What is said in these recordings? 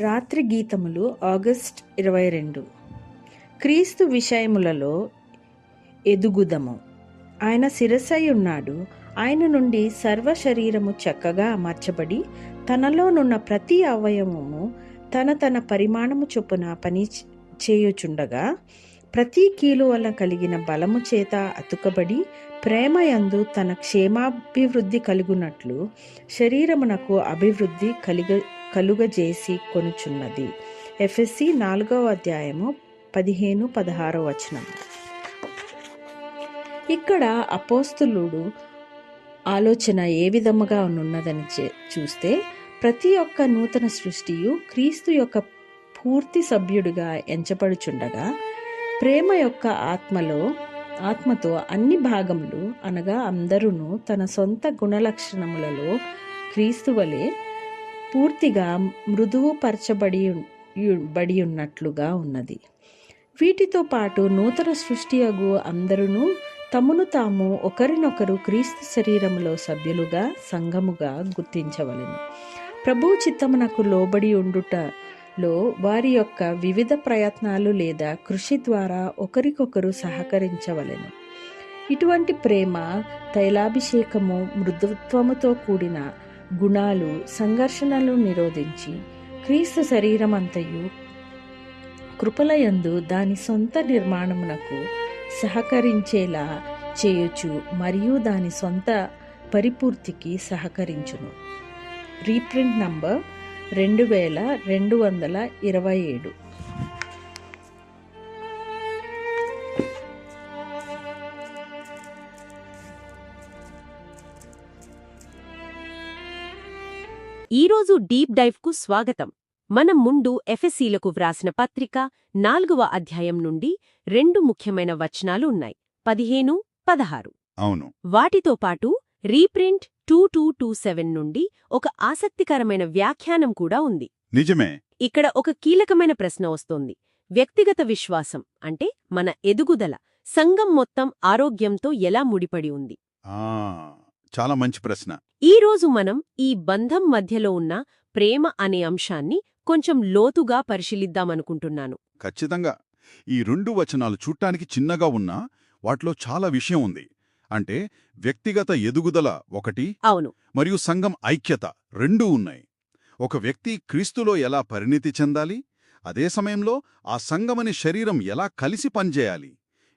రాత్రి గీతములు ఆగస్ట్ ఇరవై రెండు. క్రీస్తు విషయములలో ఎదుగుదము. ఆయన శిరసై ఉన్నాడు. ఆయన నుండి సర్వ శరీరము చక్కగా అమర్చబడి తనలోనున్న ప్రతి అవయవము తన తన పరిమాణము చొప్పున పని చేయుచుండగా ప్రతి కీలు వల్ల కలిగిన బలము చేత అతుకబడి ప్రేమయందు తన క్షేమాభివృద్ధి కలుగునట్లు శరీరమునకు అభివృద్ధి కలిగ కలుగజేసి కొనుచున్నది. ఎఫ్ఎస్సి నాలుగవ అధ్యాయము పదిహేను పదహారో వచనం. ఇక్కడ అపోస్తులుడు ఆలోచన ఏ విధముగా ఉన్నదని చే- చూస్తే ప్రతి ఒక్క నూతన సృష్టియు క్రీస్తు యొక్క పూర్తి సభ్యుడిగా ఎంచబడుచుండగా ప్రేమ యొక్క ఆత్మలో ఆత్మతో అన్ని భాగములు అనగా అందరూ తన సొంత గుణలక్షణములలో క్రీస్తు వలె పూర్తిగా మృదువుపరచబడి బడి ఉన్నట్లుగా ఉన్నది. వీటితో పాటు నూతన సృష్టి అగు అందరూ తమను తాము ఒకరినొకరు క్రీస్తు శరీరములో సభ్యులుగా సంఘముగా గుర్తించవలెను. ప్రభు చిత్తమునకు లోబడి ఉండుటలో వారి యొక్క వివిధ ప్రయత్నాలు లేదా కృషి ద్వారా ఒకరికొకరు సహకరించవలెను. ఇటువంటి ప్రేమ తైలాభిషేకము మృదుత్వముతో కూడిన గుణాలు సంఘర్షణలు నిరోధించి క్రీస్తు శరీరమంతయు కృపలయందు దాని సొంత నిర్మాణమునకు సహకరించేలా చేయొచ్చు మరియు దాని సొంత పరిపూర్తికి సహకరించును. రీప్రింట్ నంబర్ రెండు వేల రెండు వందల ఇరవై ఏడు. ఈరోజు డీప్ డైవ్కు స్వాగతం. మనం ముందు ఎఫ్ఎస్సీలకు వ్రాసిన పత్రిక నాలుగవ అధ్యాయం నుండి రెండు ముఖ్యమైన వచనాలు ఉన్నాయి. పదిహేను పదహారు. అవును. వాటితో పాటు reprint two two two seven నుండి ఒక ఆసక్తికరమైన వ్యాఖ్యానం కూడా ఉంది. నిజమే. ఇక్కడ ఒక కీలకమైన ప్రశ్న వస్తోంది. వ్యక్తిగత విశ్వాసం అంటే మన ఎదుగుదల సంఘం మొత్తం ఆరోగ్యంతో ఎలా ముడిపడి ఉంది? చాలా మంచి ప్రశ్న. ఈరోజు మనం ఈ బంధం మధ్యలో ఉన్న ప్రేమ అనే అంశాన్ని కొంచెం లోతుగా పరిశీలిద్దామనుకుంటున్నాను. ఖచ్చితంగా. ఈ రెండు వచనాలు చూడ్డానికి చిన్నగా ఉన్నా వాటిలో చాలా విషయం ఉంది. అంటే వ్యక్తిగత ఎదుగుదల ఒకటి అవును. మరియు సంఘం ఐక్యత రెండూ ఉన్నాయి. ఒక వ్యక్తి క్రీస్తులో ఎలా పరిణితి చెందాలి? అదే సమయంలో ఆ సంఘమని శరీరం ఎలా కలిసి పనిచేయాలి?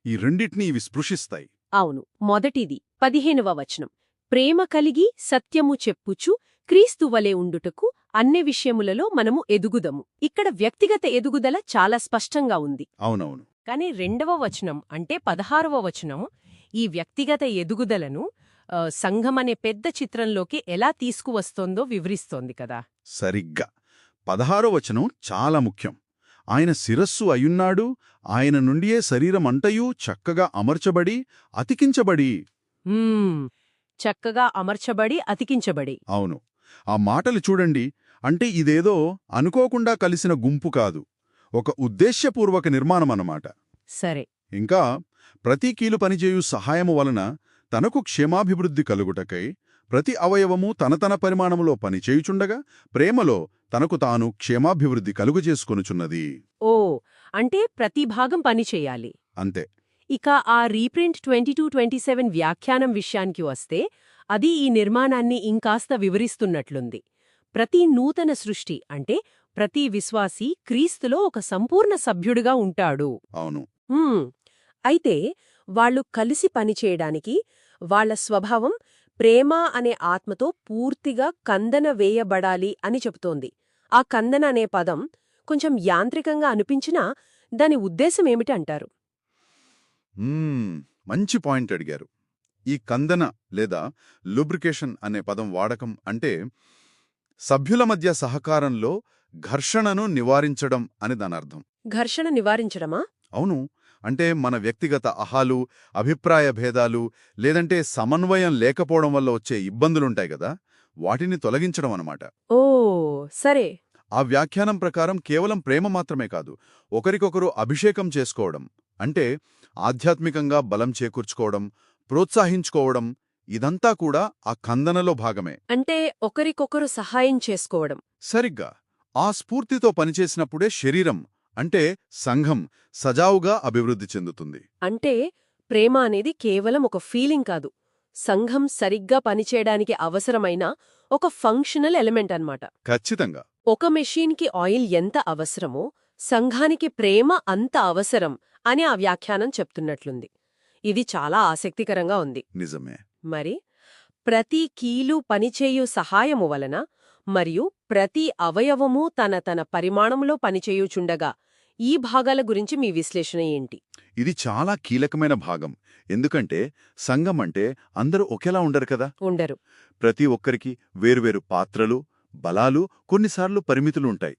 ఈ రెండిటినీ ఇవి స్పృశిస్తాయి. అవును. మొదటిది పదిహేనవ వచనం. ప్రేమ కలిగి సత్యము చెప్పుచు క్రీస్తువలే ఉండుటకు అన్ని విషయములలో మనము ఎదుగుదము. ఇక్కడ వ్యక్తిగత ఎదుగుదల చాలా స్పష్టంగా ఉంది. అవునవును. కానీ రెండవ వచనం అంటే పదహారవ వచనం ఈ వ్యక్తిగత ఎదుగుదలను సంఘమనే పెద్ద చిత్రంలోకి ఎలా తీసుకువస్తోందో వివరిస్తోంది కదా. సరిగ్గా. పదహారో వచనం చాలా ముఖ్యం. ఆయన శిరస్సు అయున్నాడు ఆయన నుండియే శరీరమంటయూ చక్కగా అమర్చబడి అతికించబడి. చక్కగా అమర్చబడి అతికించబడి. అవును. ఆ మాటలు చూడండి. అంటే ఇదేదో అనుకోకుండా కలిసిన గుంపు కాదు. ఒక ఉద్దేశ్యపూర్వక నిర్మాణమన్నమాట. సరే. ఇంకా ప్రతి కీలు పనిచేయు సహాయము వలన తనకు క్షేమాభివృద్ధి కలుగుటకై ప్రతి అవయవము తన తన పరిమాణములో పనిచేయుచుండగా ప్రేమలో తనకు తాను క్షేమాభివృద్ధి కలుగజేసుకొనుచున్నది. ఓ అంటే ప్రతి భాగం పనిచేయాలి అంతే. ఇక ఆ reprint twenty two twenty seven వ్యాఖ్యానం విషయానికి వస్తే అది ఈ నిర్మాణాన్ని ఇంకాస్త వివరిస్తున్నట్లుంది. ప్రతి నూతన సృష్టి అంటే ప్రతి విశ్వాసీ క్రీస్తులో ఒక సంపూర్ణ సభ్యుడిగా ఉంటాడు. అవును. అయితే వాళ్ళు కలిసి పనిచేయడానికి వాళ్ళ స్వభావం ప్రేమ అనే ఆత్మతో పూర్తిగా కందన వేయబడాలి అని చెబుతోంది. ఆ కందన అనే పదం కొంచెం యాంత్రికంగా అనిపించినా దాని ఉద్దేశం ఏమిటంటారు మ్మ్, మంచి పాయింట్ అడిగారు. ఈ కందన లేదా లూబ్రికేషన్ అనే పదం వాడకం అంటే సభ్యుల మధ్య సహకారంలో ఘర్షణను నివారించడం అని దానర్థం ఘర్షణ నివారించడమా? అవును. అంటే మన వ్యక్తిగత అహాలు అభిప్రాయ భేదాలు లేదంటే సమన్వయం లేకపోవడం వల్ల వచ్చే ఇబ్బందులుంటాయి కదా వాటిని తొలగించడం అన్నమాట. ఓ సరే. ఆ వ్యాఖ్యానం ప్రకారం కేవలం ప్రేమ మాత్రమే కాదు ఒకరికొకరు అభిషేకం చేసుకోవడం. అంటే ఆధ్యాత్మికంగా బలం చేకూర్చుకోవడం ప్రోత్సహించుకోవడం ఇదంతా కూడా ఆ కందనలో భాగమే. అంటే ఒకరికొకరు సహాయం చేసుకోవడం. సరిగ్గా. ఆ స్ఫూర్తితో పనిచేసినప్పుడే శరీరం అంటే సంఘం సజావుగా అభివృద్ధి చెందుతుంది. అంటే ప్రేమ అనేది కేవలం ఒక ఫీలింగ్ కాదు. సంఘం సరిగ్గా పనిచేయడానికి అవసరమైన ఒక ఫంక్షనల్ ఎలిమెంట్ అన్నమాట. ఖచ్చితంగా. ఒక మెషీన్కి ఆయిల్ ఎంత అవసరమో సంఘానికి ప్రేమ అంత అవసరం. అని ఆ వ్యాఖ్యానం చెప్తున్నట్లుంది. ఇది చాలా ఆసక్తికరంగా ఉంది. నిజమే. మరి ప్రతి కీలు పనిచేయు సహాయము వలన మరియు ప్రతి అవయవము తన తన పరిమాణంలో పనిచేయుచుండగా ఈ భాగాల గురించి మీ విశ్లేషణ ఏంటి? ఇది చాలా కీలకమైన భాగం. ఎందుకంటే సంఘం అంటే అందరూ ఒకేలా ఉండరు కదా? ఉండరు. ప్రతి ఒక్కరికి వేర్వేరు పాత్రలు బలాలు కొన్నిసార్లు పరిమితులు ఉంటాయి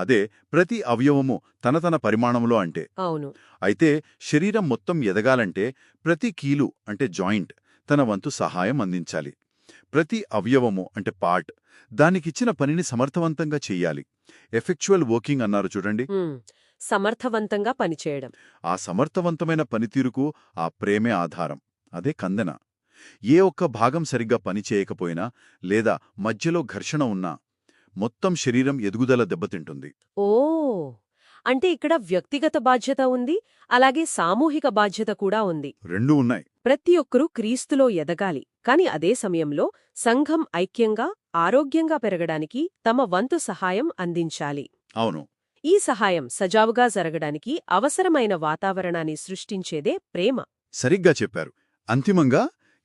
అదే ప్రతి అవయవము తన తన పరిమాణంలో అంటే. అవును. అయితే శరీరం మొత్తం ఎదగాలంటే ప్రతి కీలు అంటే జాయింట్ తన వంతు సహాయం అందించాలి. ప్రతి అవయవము అంటే పార్ట్ దానికిచ్చిన పనిని సమర్థవంతంగా చెయ్యాలి ఎఫెక్చువల్ వర్కింగ్ అన్నారు చూడండి. సమర్థవంతంగా పనిచేయడం. ఆ సమర్థవంతమైన పనితీరుకు ఆ ప్రేమే ఆధారం. అదే కందెన. ఏ ఒక్క భాగం సరిగ్గా పనిచేయకపోయినా లేదా మధ్యలో ఘర్షణ ఉన్నా మొత్తం శరీరం ఎదుగుదల దెబ్బతింటుంది. ఓ! అంటే ఇక్కడ వ్యక్తిగత బాధ్యత ఉంది అలాగే సామూహిక బాధ్యత కూడా ఉంది. రెండూ ఉన్నాయి. ప్రతి ఒక్కరూ క్రీస్తులో ఎదగాలి కాని అదే సమయంలో సంఘం ఐక్యంగా ఆరోగ్యంగా పెరగడానికి తమ వంతు సహాయం అందించాలి. అవును. ఈ సహాయం సజావుగా జరగడానికి అవసరమైన వాతావరణాన్ని సృష్టించేదే ప్రేమ. సరిగ్గా చెప్పారు. అంతిమంగా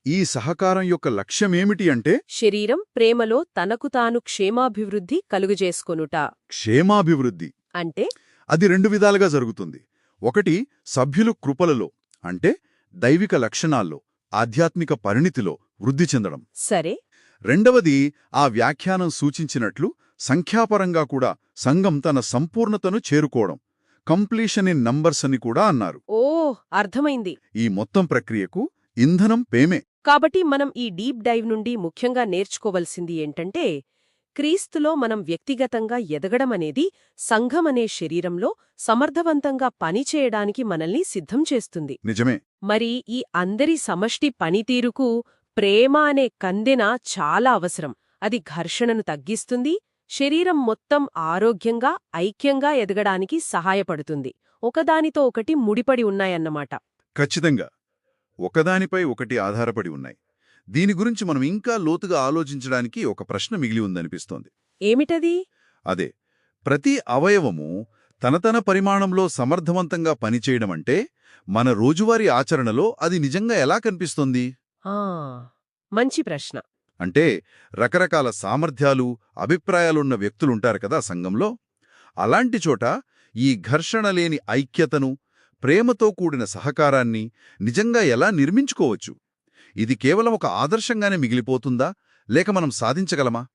ఈ సహకారం యొక్క లక్ష్యమేమిటి అంటే శరీరం ప్రేమలో తనకు తాను క్షేమాభివృద్ధి కలుగజేసుకొనుట. క్షేమాభివృద్ధి. అంటే? అది రెండు విధాలుగా జరుగుతుంది. ఒకటి సభ్యులు కృపలలో అంటే దైవిక లక్షణాల్లో ఆధ్యాత్మిక పరిణితిలో వృద్ధి చెందడం. సరే. రెండవది ఆ వ్యాఖ్యానం సూచించినట్లు సంఖ్యాపరంగా కూడా సంఘం తన సంపూర్ణతను చేరుకోవడం. కంప్లీషన్ ఇన్ నంబర్స్ అని కూడా అన్నారు. ఓ అర్థమైంది. ఈ మొత్తం ప్రక్రియకు ఇంధనం పేమే. కాబట్టి మనం ఈ డీప్ డైవ్ నుండి ముఖ్యంగా నేర్చుకోవలసింది ఏంటంటే క్రీస్తులో మనం వ్యక్తిగతంగా ఎదగడమనేది సంఘమనే శరీరంలో సమర్థవంతంగా పనిచేయడానికి మనల్ని సిద్ధం చేస్తుంది. నిజమే. మరి ఈ అందరి సమష్టి పనితీరుకు ప్రేమ అనే కందెన చాలా అవసరం. అది ఘర్షణను తగ్గిస్తుంది శరీరం మొత్తం ఆరోగ్యంగా ఐక్యంగా ఎదగడానికి సహాయపడుతుంది. ఒకదానితో ఒకటి ముడిపడి ఉన్నాయన్నమాట. ఖచ్చితంగా. ఒకదానిపై ఒకటి ఆధారపడి ఉన్నాయి. దీని గురించి మనం ఇంకా లోతుగా ఆలోచించడానికి ఒక ప్రశ్న మిగిలి ఉందనిపిస్తోంది. ఏమిటది? అదే ప్రతి అవయవము తన తన పరిమాణంలో సమర్థవంతంగా పనిచేయడమంటే మన రోజువారీ ఆచరణలో అది నిజంగా ఎలా కనిపిస్తోంది? మంచి ప్రశ్న. అంటే రకరకాల సామర్థ్యాలు అభిప్రాయాలున్న వ్యక్తులుంటారు కదా సంఘంలో. అలాంటి చోట ఈ ఘర్షణ లేని ఐక్యతను ప్రేమతో కూడిన సహకారాన్ని నిజంగా ఎలా నిర్మించుకోవచ్చు? ఇది కేవలం ఒక ఆదర్శంగానే మిగిలిపోతుందా? లేక మనం సాధించగలమా?